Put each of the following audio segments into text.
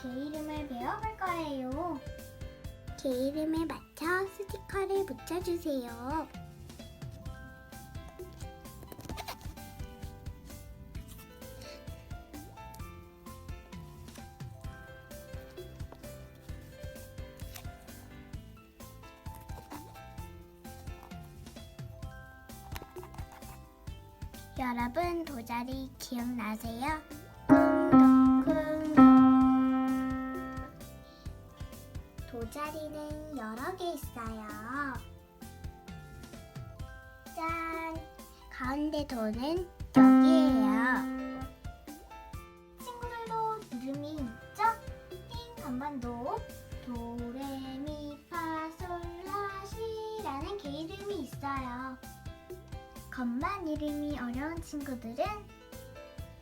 제 이름을 배워볼 거예요. 제 이름에 맞춰 스티커를 붙여주세요. 여러분 도자리 기억나세요? 쿵덕쿵 덕 도자리는 여러 개 있어요. 짠! 가운데 도는 여기에요. 친구들도 이름이 있죠? 흰 간반도 도레미파솔라시라는 개 이름이 있어요. 건반 이름이 어려운 친구들은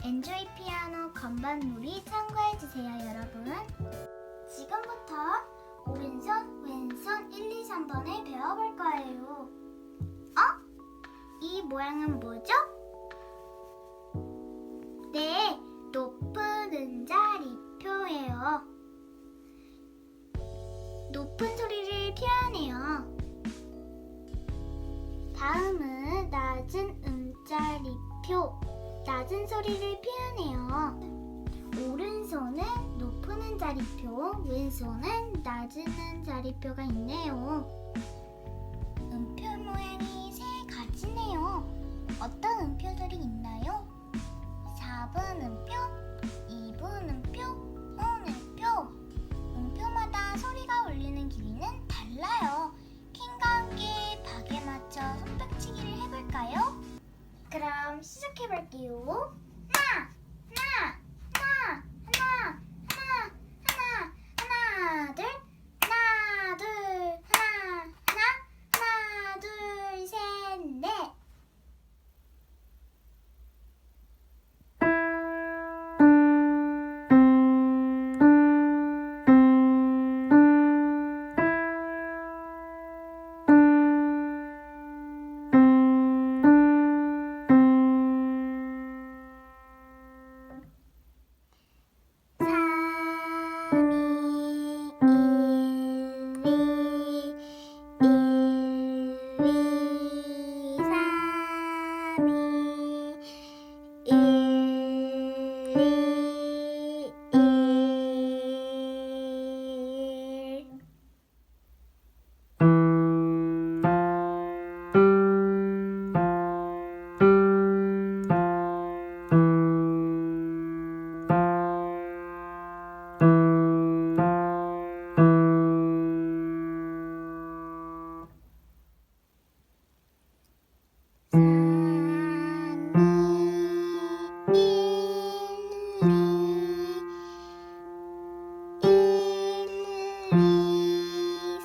엔조이 피아노 건반 놀이 참고해주세요, 여러분. 오른손, 왼손 1, 2, 3번을 배워볼 거예요. 어? 이 모양은 뭐죠? 네, 높은 음자리표예요. 높은 소리를 표현해요. 다음은 낮은 음자리표, 낮은 소리를 표현해요. 오른손은 높은 음자리표, 왼손은 낮은 음자리표가 있네요. 음표 모양이 세 가지네요. 어떤 음표들이 있나요? 4번 음표, 2번 음표, 5번 음표. 음표마다 소리가 울리는 길이는 달라요. 킹과 함께 박에 맞춰 손뼉치기를 해볼까요? 그럼 시작해볼게요.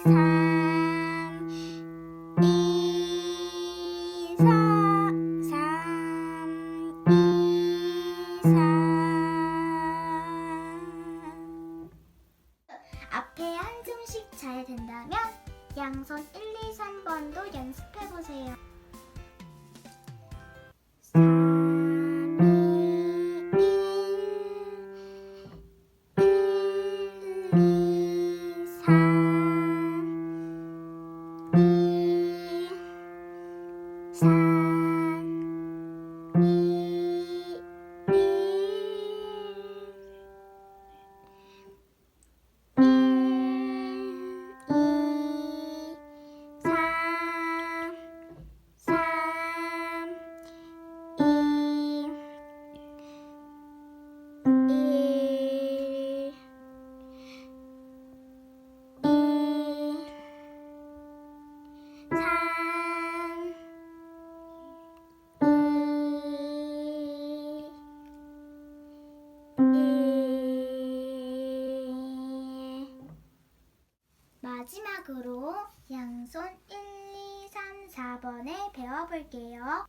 time. 마지막으로 양손 1, 2, 3, 4번을 배워볼게요.